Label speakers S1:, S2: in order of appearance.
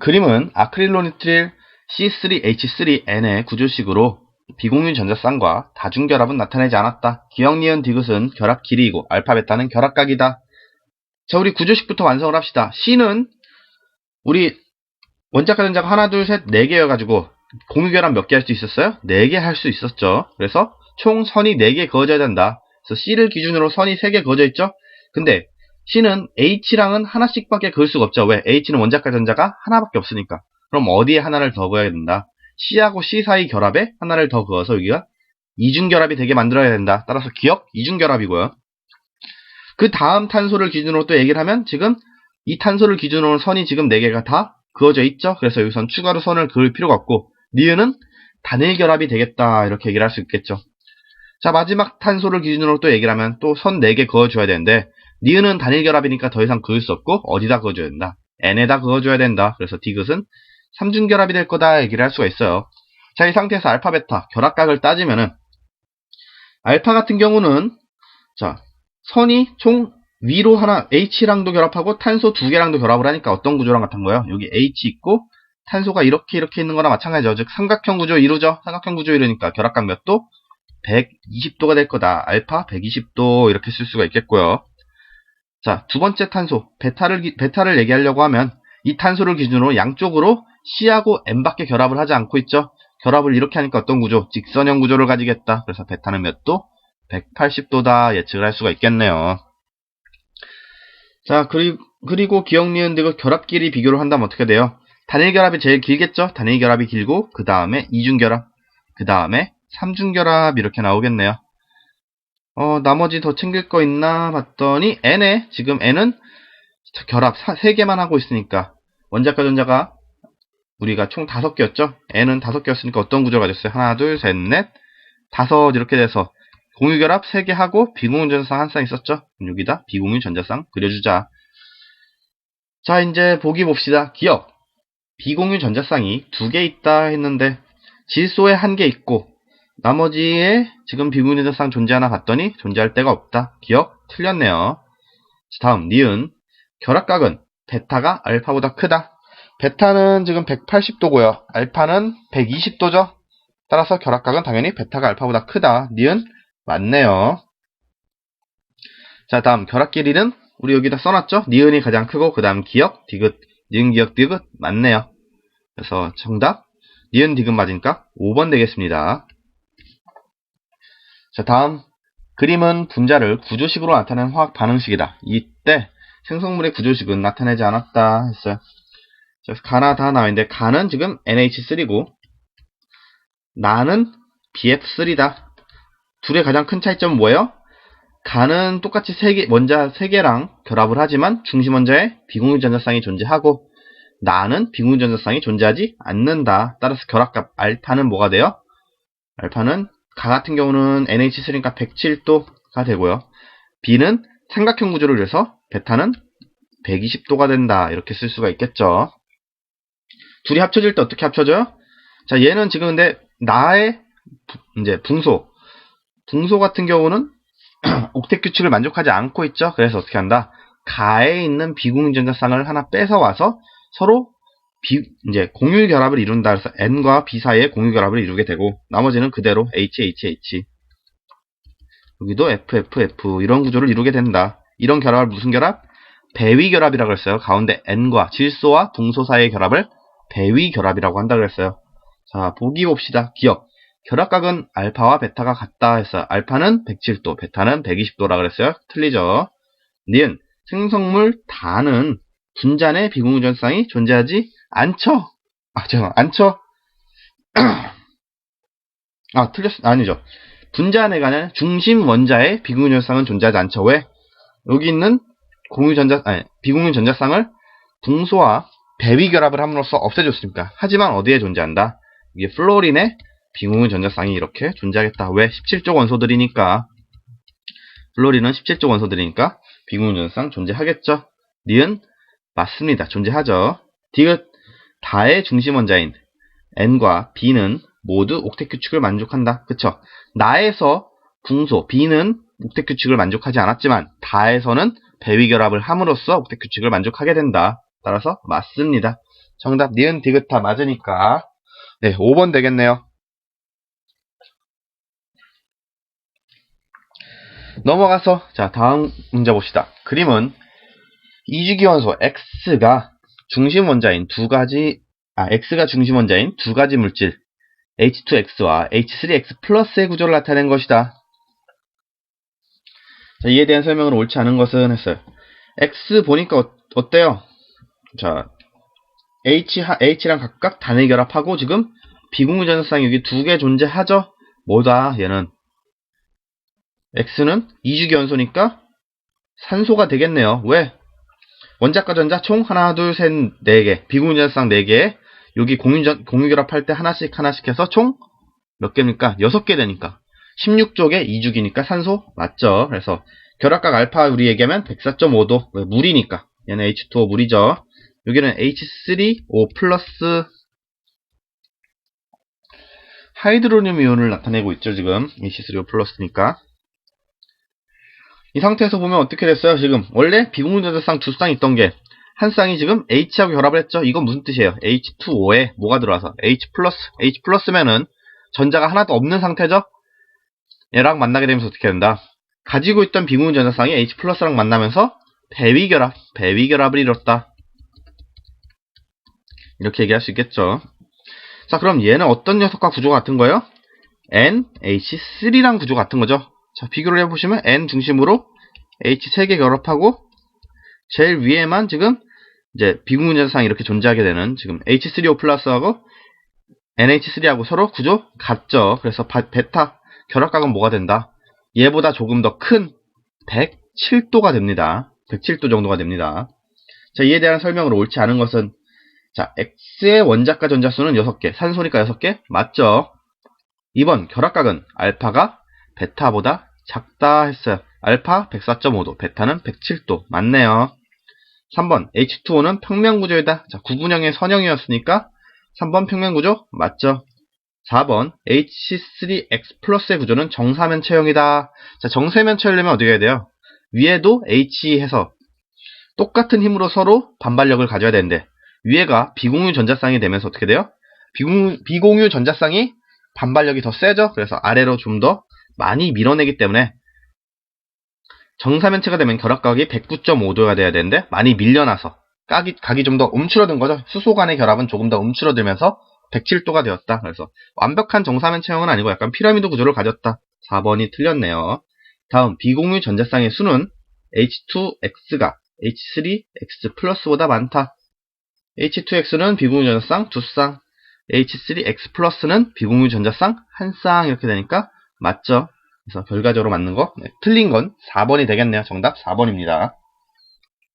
S1: 그림은 아크릴로니트릴 C3H3N의 구조식으로 비공유 전자쌍과 다중결합은 나타내지 않았다. 기억, 니은, 디귿은 결합 길이이고 알파, 베타는 결합각이다. 자, 우리 구조식부터 완성을 합시다. C는 우리 원자과 전자가 하나, 둘, 셋, 네 개여가지고 공유결합 몇 개 할 수 있었어요? 네 개 할 수 있었죠. 그래서 총 선이 네 개 그어져야 된다. 그래서 C를 기준으로 선이 세 개 그어져 있죠? 근데 C는 H랑은 하나씩밖에 그을 수가 없죠. 왜? H는 원자과 전자가 하나밖에 없으니까. 그럼 어디에 하나를 더 그어야 된다? C하고 C 사이 결합에 하나를 더 그어서 여기가 이중결합이 되게 만들어야 된다. 따라서 기억 이중결합이고요. 그 다음 탄소를 기준으로 또 얘기를 하면 지금 이 탄소를 기준으로 선이 지금 4개가 다 그어져 있죠. 그래서 여기선 추가로 선을 그을 필요가 없고 니은은 단일 결합이 되겠다. 이렇게 얘기를 할 수 있겠죠. 자 마지막 탄소를 기준으로 또 얘기를 하면 또 선 4개 그어줘야 되는데 니은은 단일 결합이니까 더 이상 그을 수 없고 어디다 그어줘야 된다. n에다 그어줘야 된다. 그래서 디귿은 삼중 결합이 될 거다 얘기를 할 수가 있어요. 자, 이 상태에서 알파, 베타, 결합각을 따지면은, 알파 같은 경우는, 자, 선이 총 위로 하나, H랑도 결합하고 탄소 두 개랑도 결합을 하니까 어떤 구조랑 같은 거예요? 여기 H 있고, 탄소가 이렇게 이렇게 있는 거나 마찬가지죠. 즉, 삼각형 구조 이루죠? 삼각형 구조 이루니까 결합각 몇 도? 120도가 될 거다. 알파 120도 이렇게 쓸 수가 있겠고요. 자, 두 번째 탄소, 베타를, 기- 베타를 얘기하려고 하면, 이 탄소를 기준으로 양쪽으로 C하고 N밖에 결합을 하지 않고 있죠. 결합을 이렇게 하니까 어떤 구조? 직선형 구조를 가지겠다. 그래서 베타는 몇 도? 180도다 예측을 할 수가 있겠네요. 자, 그리, 그리고 기억, 니은, 디귿 결합끼리 비교를 한다면 어떻게 돼요? 단일 결합이 제일 길겠죠? 단일 결합이 길고, 그 다음에 이중 결합, 그 다음에 삼중 결합 이렇게 나오겠네요. 어, 나머지 더 챙길 거 있나 봤더니 N에 지금 N은 결합 3개만 하고 있으니까 원자과 전자가 우리가 총 5개였죠? N은 5개였으니까 어떤 구조를 가졌어요? 하나, 둘, 셋, 넷, 다섯 이렇게 돼서 공유결합 3개 하고 비공유 전자쌍 한쌍 있었죠? 여기다 비공유 전자쌍 그려주자. 자, 이제 보기 봅시다. 기억. 비공유 전자쌍이 2개 있다 했는데 질소에 1개 있고 나머지에 지금 전자쌍 존재하나 봤더니 존재할 데가 없다. 기억? 틀렸네요. 자, 다음 니은. 결합각은 베타가 알파보다 크다. 베타는 지금 180도고요. 알파는 120도죠. 따라서 결합각은 당연히 베타가 알파보다 크다. 니은 맞네요. 자, 다음 결합 길이는 우리 여기다 써놨죠? 니은이 가장 크고 그 다음 기억, 디귿, 니은, 기억, 디귿 맞네요. 그래서 정답 니은, 디귿 맞으니까 5번 되겠습니다. 자, 다음 그림은 분자를 구조식으로 나타내는 화학 반응식이다. 이때 생성물의 구조식은 나타내지 않았다 했어요. 그래서 가나 다 나와있는데 가는 지금 NH3고 나는 BF3다. 둘의 가장 큰 차이점은 뭐예요? 가는 똑같이 세 개, 원자 3개랑 결합을 하지만 중심 원자에 비공유 전자쌍이 존재하고 나는 비공유 전자쌍이 존재하지 않는다. 따라서 결합값 알파는 뭐가 돼요? 알파는 가 같은 경우는 NH3니까 107도가 되고요. B는 삼각형 구조를 해서 베타는 120도가 된다. 이렇게 쓸 수가 있겠죠. 둘이 합쳐질 때 어떻게 합쳐져요? 자, 얘는 지금 근데 나의 부- 이제 붕소. 붕소 같은 경우는 옥텟 규칙을 만족하지 않고 있죠. 그래서 어떻게 한다? 가에 있는 비공유전자쌍을 하나 뺏어 와서 서로 비, 이제 공유 결합을 이룬다. 그래서 N과 B 사이에 공유 결합을 이루게 되고 나머지는 그대로 HHH 여기도 FFF 이런 구조를 이루게 된다. 이런 결합을 무슨 결합? 배위 결합이라고 했어요. 가운데 N과 질소와 붕소 사이의 결합을 배위 결합이라고 한다 그랬어요. 자, 보기 봅시다. 기억. 결합각은 알파와 베타가 같다 했어요. 알파는 107도, 베타는 120도라 그랬어요. 틀리죠. 니은 생성물 다는 분자 내 비공유전쌍이 존재하지 않죠. 아, 죄송, 않죠. 아, 틀렸, 아니죠. 분자 내가 아니라 중심 원자의 비공유전쌍은 존재하지 않죠. 왜? 여기 있는 공유 전자, 아니, 비공유 전자쌍을 붕소와 배위 결합을 함으로써 없애줬으니까. 하지만 어디에 존재한다? 이게 플로린의 비공유 전자쌍이 이렇게 존재하겠다. 왜? 17쪽 원소들이니까. 플로린은 17쪽 원소들이니까 비공유 전자쌍 존재하겠죠. 니은 맞습니다. 존재하죠. 디귿 다의 중심 원자인 N과 B는 모두 옥텟 규칙을 만족한다. 그쵸? 나에서 붕소 B는 옥텟 규칙을 만족하지 않았지만 다에서는 배위 결합을 함으로써 옥텟 규칙을 만족하게 된다. 따라서 맞습니다. 정답 니은 디귿타 맞으니까 네 5번 되겠네요. 넘어가서 자 다음 문제 봅시다. 그림은 이주기원소 X가 중심 원자인 두 가지 아 X가 중심 원자인 두 가지 물질 H2X와 H3X 플러스의 구조를 나타낸 것이다. 자, 이에 대한 설명을 옳지 않은 것은 했어요. X 보니까 어, 어때요? 자, H, H랑 각각 단일 결합하고 지금 비공유 전자쌍이 여기 두 개 존재하죠? 뭐다, 얘는? X는 이주기원소니까 산소가 되겠네요. 왜? 원자과 전자 총 하나, 둘, 셋, 네 개. 전자쌍 네 개. 여기 공유, 공유결합할 때 하나씩 하나씩 해서 총 몇 개입니까? 여섯 개 되니까. 16쪽에 2죽이니까 산소 맞죠? 그래서 결합각 알파 우리 얘기하면 104.5도 왜 물이니까 얘는 H2O 물이죠. 여기는 H3O 플러스 하이드로늄 이온을 나타내고 있죠 지금 H3O 플러스니까 이 상태에서 보면 어떻게 됐어요 지금 원래 비공유전자쌍 두쌍 있던 게 한 쌍이 지금 H하고 결합을 했죠 이건 무슨 뜻이에요 H2O에 뭐가 들어와서 H 플러스 H 플러스면은 전자가 하나도 없는 상태죠 얘랑 만나게 되면서 어떻게 된다? 가지고 있던 비공유 전자쌍이 H 플러스랑 만나면서 배위결합, 배위결합을 이뤘다. 이렇게 얘기할 수 있겠죠. 자, 그럼 얘는 어떤 녀석과 구조가 같은 거예요? NH3랑 구조 같은 거죠. 자, 비교를 해보시면 N 중심으로 H 3개 결합하고 제일 위에만 지금 이제 전자쌍이 이렇게 존재하게 되는 지금 H3O 플러스하고 NH3하고 서로 구조 같죠. 그래서 바, 베타 결합각은 뭐가 된다? 얘보다 조금 더 큰 107도가 됩니다. 107도 정도가 됩니다. 자, 이에 대한 설명으로 옳지 않은 것은 자, X의 원자과 전자수는 6개, 산소니까 6개? 맞죠? 2번 결합각은 알파가 베타보다 작다 했어요. 알파 104.5도, 베타는 107도. 맞네요. 3번 H2O는 평면구조이다. 자, 구분형의 선형이었으니까 3번 평면구조 맞죠? 4번 H3X 플러스의 구조는 정사면 체형이다. 자, 정사면체형이려면 어떻게 해야 돼요? 위에도 H 해서 똑같은 힘으로 서로 반발력을 가져야 되는데 위에가 비공유 전자쌍이 되면서 어떻게 돼요? 비공유, 비공유 전자쌍이 반발력이 더 세죠? 그래서 아래로 좀 더 많이 밀어내기 때문에 정사면체가 되면 결합각이 109.5도가 돼야 되는데 많이 밀려나서 각이, 각이 좀 더 움츠러든 거죠. 수소 간의 결합은 조금 더 움츠러들면서 107도가 되었다. 그래서 완벽한 정사면체형은 아니고 약간 피라미드 구조를 가졌다. 4번이 틀렸네요. 다음 비공유 전자쌍의 수는 H2X가 H3X 플러스보다 많다. H2X는 비공유 전자쌍 2쌍, H3X 플러스는 비공유 전자쌍 1쌍 이렇게 되니까 맞죠? 그래서 결과적으로 맞는 거 네, 틀린 건 4번이 되겠네요. 정답 4번입니다.